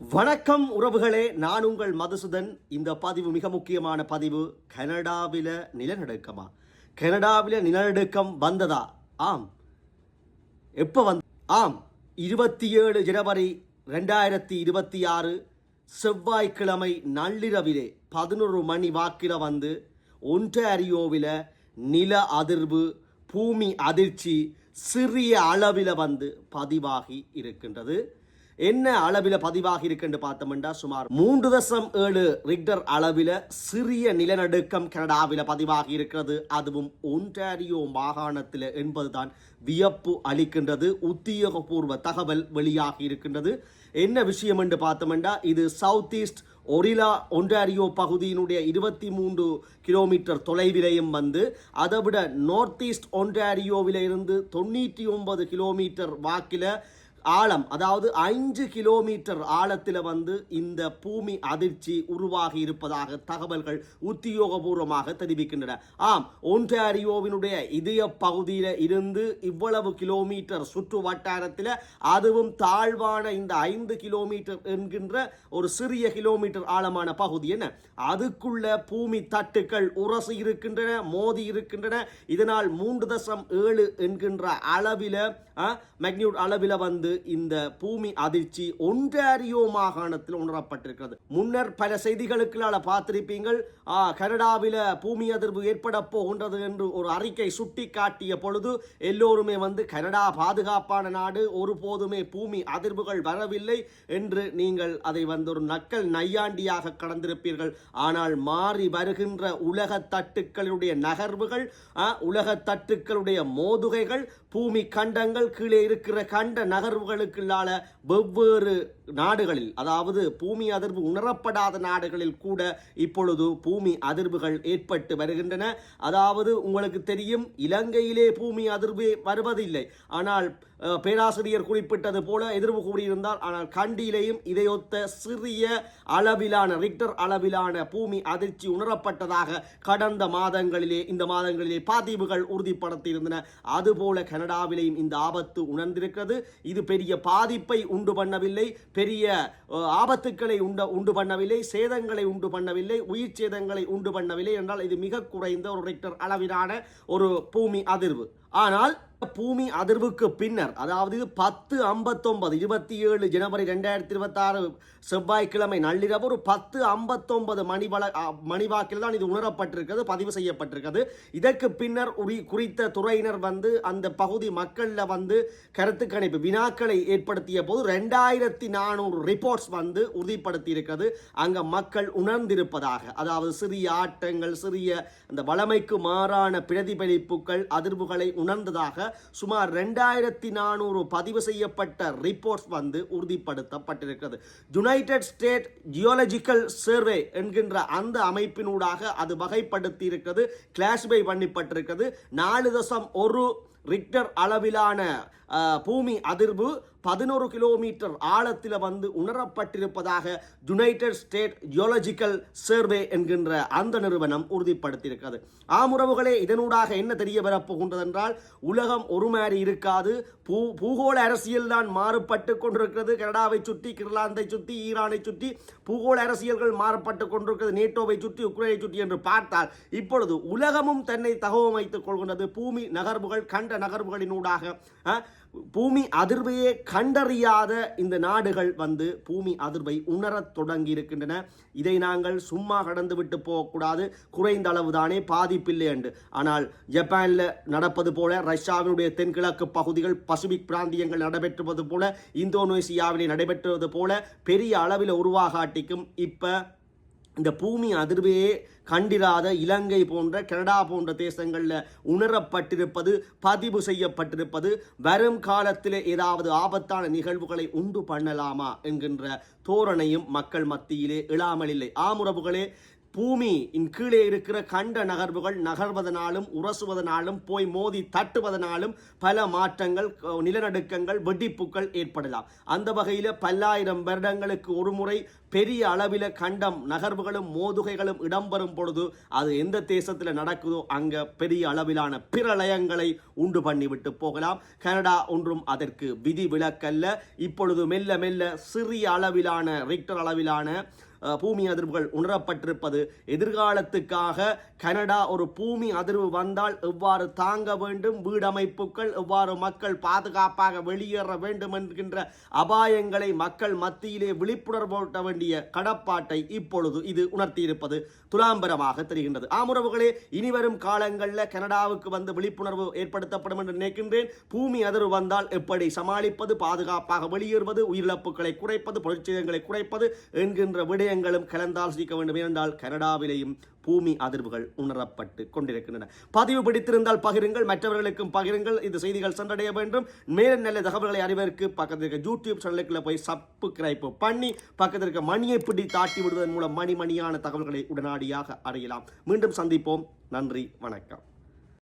வணக்கம் உறவுகளே நான் உங்கள் மதுசுதன். இந்த பதிவு மிக முக்கியமான பதிவு. கனடாவில் நிலநடுக்கமா? கனடாவில் நிலநடுக்கம் வந்ததா? ஆம். எப்போ வந் ஆம். இருபத்தி ஏழு ஜனவரி ரெண்டாயிரத்தி இருபத்தி ஆறு செவ்வாய்க்கிழமை நள்ளிரவிலே பதினொரு மணி வாக்கில் வந்து ஒன்டாரியோவில் நில அதிர்வு பூமி அதிர்ச்சி சிறிய அளவில் வந்து பதிவாகி இருக்கின்றது. என்ன அளவில் பதிவாகி இருக்குன்னு பார்த்தோம்னா சுமார் மூன்று தசம் ஏழு ரிக்டர் அளவில் சிறிய நிலநடுக்கம் கனடாவில் பதிவாகி இருக்கிறது. அதுவும் ஒன்டாரியோ மாகாணத்தில் என்பதுதான் வியப்பு அளிக்கின்றது. உத்தியோகபூர்வ தகவல் வெளியாகி இருக்கின்றது. என்ன விஷயம் என்று பார்த்தோம்னா இது சவுத் ஈஸ்ட் ஒரிலா ஒன்டாரியோ பகுதியினுடைய இருபத்தி மூன்று கிலோமீட்டர் தொலைவிலையும் வந்து அதை விட நார்த் ஈஸ்ட் ஒன்டாரியோவிலிருந்து தொண்ணூற்றி ஒன்பது கிலோமீட்டர் வாக்கில் ஆழம் அதாவது ஐந்து கிலோமீட்டர் ஆழத்தில் வந்து இந்த பூமி அதிர்ச்சி உருவாகி இருப்பதாக தகவல்கள் உத்தியோகபூர்வமாக தெரிவிக்கின்றன. ஆம் ஒன்டாரியோவினுடைய இதய பகுதியில் இருந்து இவ்வளவு கிலோமீட்டர் சுற்று வட்டாரத்தில் அதுவும் தாழ்வான இந்த ஐந்து கிலோமீட்டர் என்கின்ற ஒரு சிறிய கிலோமீட்டர் ஆழமான பகுதி என்ன? அதுக்குள்ள பூமி தட்டுக்கள் உரசி இருக்கின்றன மோதி இருக்கின்றன. இதனால் மூன்று தசம் ஏழு என்கின்ற அளவில் மேக்னியூட் அளவில் வந்து இந்த பூமி அதிர்ச்சி ஒன்றாரியோ மாகாணத்தில் உணரப்பட்டிருக்கிறது. முன்னர் பல செய்திகளுக்குள்ளால பார்த்திருப்பீங்கள் கனடாவில் பூமி அதிர்வு ஏற்பட போகின்றது என்று ஒரு அறிக்கை சுட்டி காட்டிய பொழுது எல்லோருமே வந்து கனடா பாதுகாப்பான நாடு ஒருபோதுமே பூமி அதிர்வுகள் வரவில்லை என்று நீங்கள் அதை வந்து ஒரு நக்கல் நையாண்டியாக கடந்திருப்பீர்கள். ஆனால் மாறி வருகின்ற உலக தட்டுக்களுடைய நகர்வுகள் உலக தட்டுக்களுடைய மோதுகைகள் பூமி கண்டங்கள் கீழே இருக்கிற கண்ட நகர்வுகளுக்குள்ளால வெவ்வேறு நாடுகளில் அதாவது பூமி அதிர்வு உணரப்படாத நாடுகளில் கூட இப்பொழுது பூமி அதிர்வுகள் ஏற்பட்டு வருகின்றன. அதாவது உங்களுக்கு தெரியும் இலங்கையிலே பூமி அதிர்வு வருவதில்லை. ஆனால் பேராசிரியர் குறிப்பிட்டது போல எதிர்வு கூறியிருந்தால் ஆனால் கண்டியிலேயும் இதையொத்த சிறிய அளவிலான ரிக்டர் அளவிலான பூமி அதிர்ச்சி உணரப்பட்டதாக கடந்த மாதங்களிலே இந்த மாதங்களிலே பாதிப்புகள் உறுதிப்படுத்தியிருந்தன. அதுபோல கனடாவிலேயும் இந்த ஆபத்து உணர்ந்திருக்கிறது. இது பெரிய பாதிப்பை உண்டு பண்ணவில்லை. பெரிய ஆபத்துக்களை உண்டு உண்டு பண்ணவில்லை சேதங்களை உண்டு பண்ணவில்லை உயிர் சேதங்களை உண்டு பண்ணவில்லை என்றால் இது மிக குறைந்த ஒரு ரெக்டர் அளவிலான ஒரு பூமி அதிர்வு. ஆனால் பூமி அதிர்வுக்கு பின்னர் அதாவது பத்து ஐம்பத்தொன்பது இருபத்தி ஏழு ஜனவரி ரெண்டாயிரத்தி இருபத்தாறு செவ்வாய்க்கிழமை நள்ளிரவு ஒரு பத்து ஐம்பத்தொன்பது மணி வள மணிவாக்கில் தான் இது உணரப்பட்டிருக்கிறது பதிவு செய்யப்பட்டிருக்கிறது. இதற்கு பின்னர் உரி குறித்த துறையினர் வந்து அந்த பகுதி மக்களில் வந்து கருத்து கணிப்பு வினாக்களை ஏற்படுத்திய போது ரெண்டாயிரத்தி நானூறு ரிப்போர்ட்ஸ் வந்து உறுதிப்படுத்தி இருக்கிறது அங்கே மக்கள் உணர்ந்திருப்பதாக அதாவது சிறிய ஆட்டங்கள் சிறிய அந்த வளமைக்கு மாறான பிரதிபலிப்புகள் அதிர்வுகளை உணர்ந்ததாக சுமார் ரெண்டாயிரத்தி நானூறு பதிவு செய்யப்பட்ட ரிப்போர்ட்ஸ் வந்து உறுதிப்படுத்தப்பட்டிருக்கிறது. யுனைடெட் ஸ்டேட் ஜியோலஜிக்கல் சர்வே என்கின்ற அந்த அமைப்பினூடாக அது வகைப்படுத்தி இருக்கிறது கிளாஸிஃபை பண்ணப்பட்டிருக்கிறது. நாலு தசம் ஒரு ரிக்டர் அளவிலான பூமி அதிர்வு பதினோரு கிலோமீட்டர் ஆழத்தில் வந்து உணரப்பட்டிருப்பதாக யுனைடெட் ஸ்டேட் ஜியோலஜிக்கல் சர்வே என்கின்ற அந்த நிறுவனம் உறுதிப்படுத்தியிருக்கிறது. ஆமுறவுகளே இதனூடாக என்ன தெரிய வரப்போகின்றது என்றால் உலகம் ஒரு மாதிரி இருக்காது. பூ பூகோள அரசியல் தான் மாறுபட்டு கொண்டிருக்கிறது. கனடாவை சுற்றி கிர்லாந்தை சுற்றி ஈரானை சுற்றி பூகோள அரசியல்கள் மாறுபட்டு கொண்டிருக்கிறது. நேட்டோவை சுற்றி உக்ரைனை சுற்றி என்று பார்த்தால் இப்பொழுது உலகமும் தன்னை தகவமைத்துக் கொள்கின்றது. பூமி நகர்வுகள் கண்ட நகர்வுகளினூடாக பூமி அதிர்வையே கண்டறியாத இந்த நாடுகள் வந்து பூமி அதிர்வை உணரத் தொடங்கி இருக்கின்றன இதை நாங்கள் சும்மா கடந்து விட்டு போகக்கூடாது. குறைந்த அளவுதானே பாதிப்பில்லை என்று. ஆனால் ஜப்பானில் நடப்பது போல ரஷ்யாவினுடைய தென்கிழக்கு பகுதிகள் பசிபிக் பிராந்தியங்கள் நடைபெற்றுவது போல இந்தோனேசியாவிலே நடைபெற்றுவது போல பெரிய அளவில் உருவாகாட்டிக்கும் இப்போ இந்த பூமி அதிர்வையே கண்டிராத இலங்கை போன்ற கனடா போன்ற தேசங்களில் உணரப்பட்டிருப்பது பதிவு செய்யப்பட்டிருப்பது வரும் காலத்தில் ஏதாவது ஆபத்தான நிகழ்வுகளை உண்டு பண்ணலாமா என்கின்ற தோரணையும் மக்கள் மத்தியிலே இழாமல் இல்லை. ஆமுறவுகளே பூமியின் கீழே இருக்கிற கண்ட நகர்வுகள் நகர்வதனாலும் உரசுவதனாலும் போய் மோதி தட்டுவதனாலும் பல மாற்றங்கள் நிலநடுக்கங்கள் வெடிப்புகள் ஏற்படலாம். அந்த வகையில் பல்லாயிரம் வருடங்களுக்கு ஒரு முறை பெரிய அளவில் கண்டம் நகர்வுகளும் மோதுகைகளும் இடம்பெறும் பொழுது அது எந்த தேசத்தில் நடக்குதோ அங்கே பெரிய அளவிலான பிரளயங்களை உண்டு பண்ணிவிட்டு போகலாம். கனடா ஒன்றும் அதற்கு விதி விலக்கல்ல இப்பொழுது மெல்ல மெல்ல சிறிய அளவிலான ரிக்டர் அளவிலான பூமி அதிர்வுகள் உணரப்பட்டிருப்பது. எதிர்காலத்துக்காக கனடா ஒரு பூமி அதிர்வு வந்தால் எவ்வாறு தாங்க வேண்டும்? வீடமைப்புகள் எவ்வாறு மக்கள் பாதுகாப்பாக வெளியேற வேண்டும் என்கின்ற அபாயங்களை மக்கள் மத்தியிலே விழிப்புணர்வூட்ட வேண்டிய கடப்பாட்டை இப்பொழுது இது உணர்த்தியிருப்பது துலாம்பரமாக தெரிகின்றது. ஆமுறவுகளே இனிவரும் காலங்களில் கனடாவுக்கு வந்து விழிப்புணர்வு ஏற்படுத்தப்படும் என்று நினைக்கின்றேன். பூமி அதிர்வு வந்தால் எப்படி சமாளிப்பது? பாதுகாப்பாக வெளியேறுவது? உயிரிழப்புகளை குறைப்பது? பொருட்சேதங்களை குறைப்பது? என்கின்ற விடயங்களும் கலந்தாலோசிக்க வேண்டும். என்றால் கனடாவிலேயும் பூமி அதிர்வுகள் உணரப்பட்டு கொண்டிருக்கின்றன. பதிவு பிடித்திருந்தால் பகிருங்கள் மற்றவர்களுக்கும் பகிருங்கள். இந்த செய்திகள் சென்றடைய வேண்டும். மேலும் நல்ல தகவல்களை அறிவதற்கு பக்கத்தில் இருக்க யூடியூப் சேனலுக்குள்ள போய் சப்ஸ்கிரைப் பண்ணி பக்கத்தில் இருக்க மணியை பிடி தாட்டி விடுவதன் மூலம் மணி மணியான தகவல்களை உடனடியாக அறியலாம். மீண்டும் சந்திப்போம். நன்றி வணக்கம்.